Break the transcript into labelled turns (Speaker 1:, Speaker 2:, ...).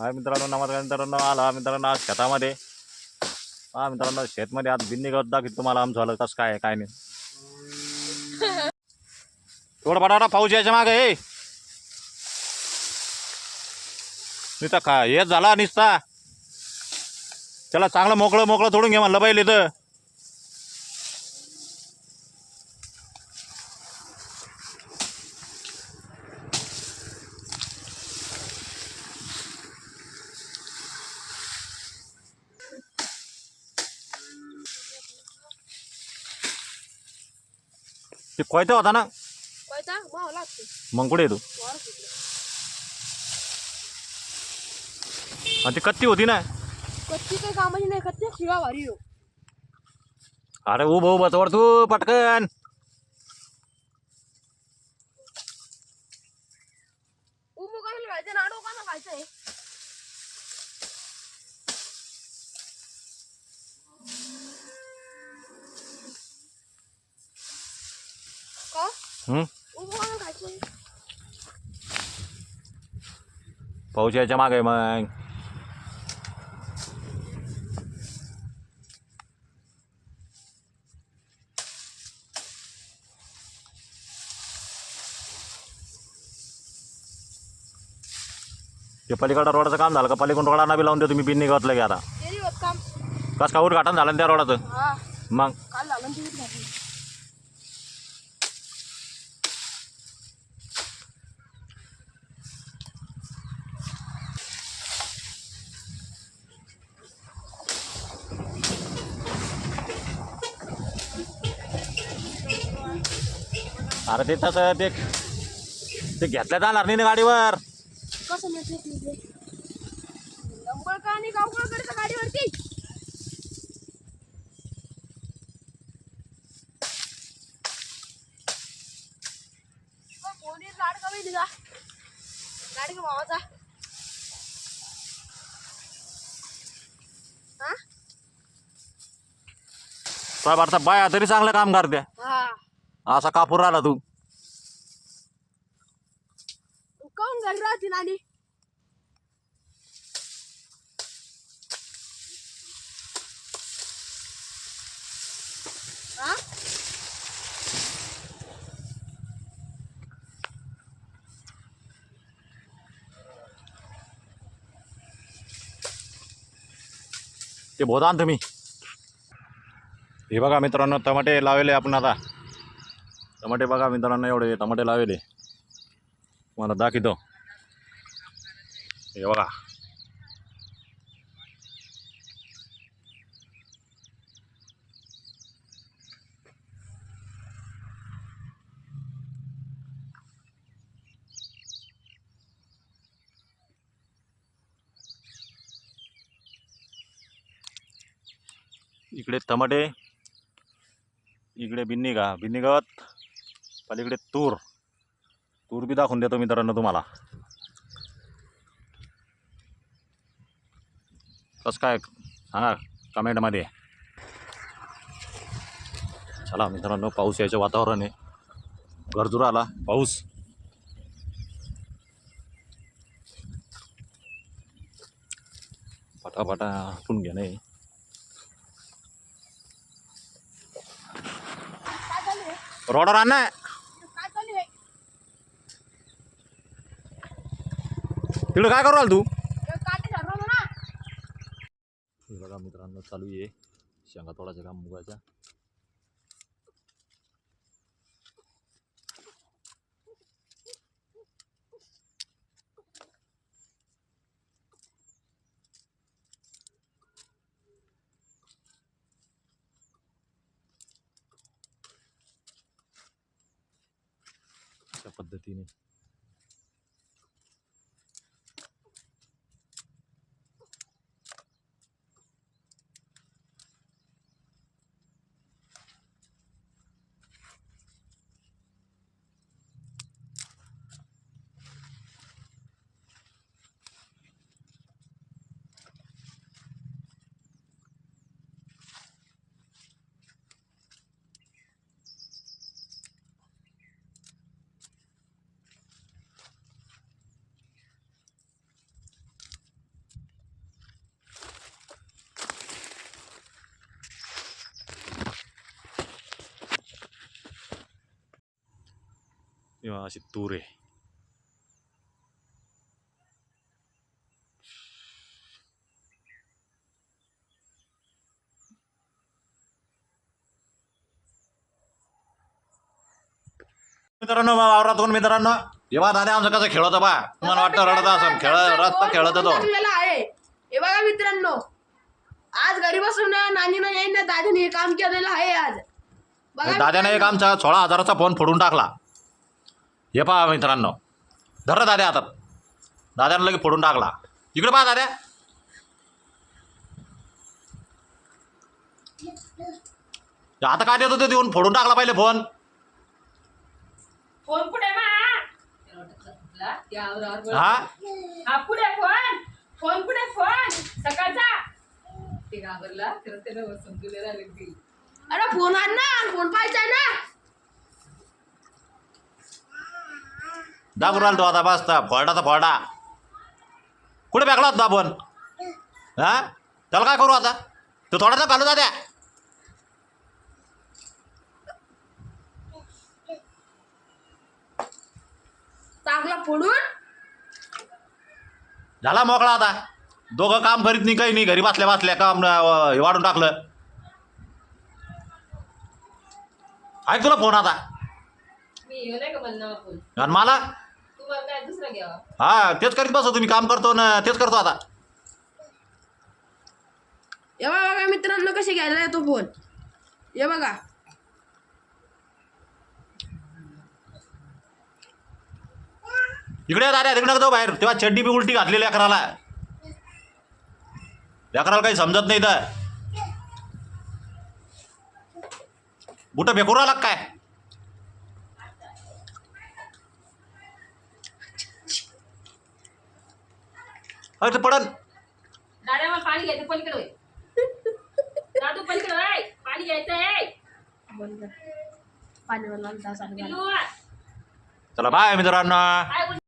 Speaker 1: हा मित्रांनो नमस्कार मित्रांनो. आला मित्रांनो आज शेतामध्ये. हा मित्रांनो शेतमध्ये आज बिन्नी गवत दाखवत तुम्हाला आमचं झालं. कसं काय काय नाही. थोडं बटाटा पाऊस यायच्या मागे ए. नुसता खा हेच झाला निसता. त्याला चांगलं मोकळं मोकळं थोडून घे म्हणलं पाहिजे तर ते कोयता होता ना?
Speaker 2: कोयता? मावा लागते
Speaker 1: मग कुठे
Speaker 2: वावर.
Speaker 1: आणि ती कत्ती होती ना?
Speaker 2: कच्ची काही कामाची नाही कच्ची शिवा भारी हो
Speaker 1: अरे उभं उभं तोड तू पटकन.
Speaker 2: उभं कोणाला व्हायचं नाडो कोणाला व्हायचंय का
Speaker 1: हं?
Speaker 2: उभं
Speaker 1: पाऊस यायच्या मागे मग. ते पलीकडं रोडाचं काम झालं का? पलीकडून रोडांना बी लावून देतो मी बिन्नी गावातलं की आता. कस का उद्घाटन झालं ना त्या रोडाचं?
Speaker 2: हा.
Speaker 1: मग
Speaker 2: काल झालं ना ती घातली
Speaker 1: अरे ते तसं ते ते घेतल्या जाणार नाही ना गाडीवर.
Speaker 2: कसं का आणि गावकळ करतं गाडीवरती? कोणी लाड कमी दिला भावाचा?
Speaker 1: साहेब आता बाया तरी चांगलं काम करते असा कापूर राहिला तू.
Speaker 2: काऊन घरी राहते नानी? हा?
Speaker 1: ते बोधा ना तुम्ही. हे बघा मित्रांनो टमाटे लावले आपण आता. टमाटे बघा मित्रांनो एवढे टमाटे लावले. तुम्हाला दाखवतो. हे बघा. इकडे टमाटे इकडे बिन्नी गा बिन्नी गावात पलीकडे तूर. तूर बी दाखवून देतो मित्रांनो तुम्हाला. कसं काय सांगा कमेंटमध्ये? चला मित्रांनो पाऊस यायचं वातावरण आहे गरजूर आला पाऊस. पटापटा आपण घेणे.
Speaker 2: काय चालू
Speaker 1: रोडवर ना
Speaker 2: काय चालू आहे
Speaker 1: तिकडं काय करू राहिला तू
Speaker 2: हे काटे ठरवलं ना
Speaker 1: हे बघा मित्रांनो चालू आहे शेंगा तोडायचं काम मुगाच्या अशा पद्धतीने किंवा अशी तूर आहे मित्रांनो बा, वावरातून मित्रांनो? जेव्हा दादा आमचं कसं खेळत बा तुम्हाला वाटतं रडत असं खेळ रस्त खेळत होतो.
Speaker 2: आहे? हे बघा मित्रांनो. आज घरी बसून ना नानीनं येईन ना दादाने हे काम केलेलं आहे आज. बघा
Speaker 1: दाद्याने एक आमचा सोळा हजाराचा फोन फोडून टाकला. हे पहा मित्रांनो. धर दाद्या हातात. दाद्यानं लगेच फोडून टाकला. इकडे पहा दाद्या. आता काय देत होते देऊन? फोडून टाकला पहिले फोन.
Speaker 3: फोन कुठे
Speaker 1: हा?
Speaker 3: हा फोन? फोन कुठे फोन? सकाळचा? ते घाबरला तर त्यानं समजून राहिले ती.
Speaker 2: अरे फोन आण ना फोन पाहायचा ना.
Speaker 1: दाबून राहिला तो आता बसता फोडा तर फोडा. कुठे फेकला होता फोन हा? त्याला काय करू आता? तो थोडासा घालू दाद्या
Speaker 2: टाकला फोडून?
Speaker 1: झाला मोकळा आता. दोघं काम करीत नाही काही नाही. घरी बसल्या बसल्या काम अं, हे वाढून टाकलं. ऐक तुला फोन आता.
Speaker 3: मी येऊ नाही का म्हणणार फोन
Speaker 1: आणि मला? हा तेच करीत बसतो तुम्ही काम करतो ना तेच करतो आता.
Speaker 2: हे बघा बघा मित्रांनो कसे घ्यायला येतो फोन हे बघा.
Speaker 1: इकडे दाद्या तिकडे जाऊ बाहेर. तेव्हा चड्डी बी उलटी घातलेली अकराला. अकराला काही समजत नाही तर बुट फेकून राहिला का काय? अरे ते पडन
Speaker 3: दादा पाणी घ्यायचं पलीकडे होय. दादू पलीकडे होय पाणी घ्यायचं आहे
Speaker 2: बंद कर. पाणी वाला तास आला.
Speaker 3: पिल्लू
Speaker 1: चला बाय मित्रांनो.
Speaker 3: काय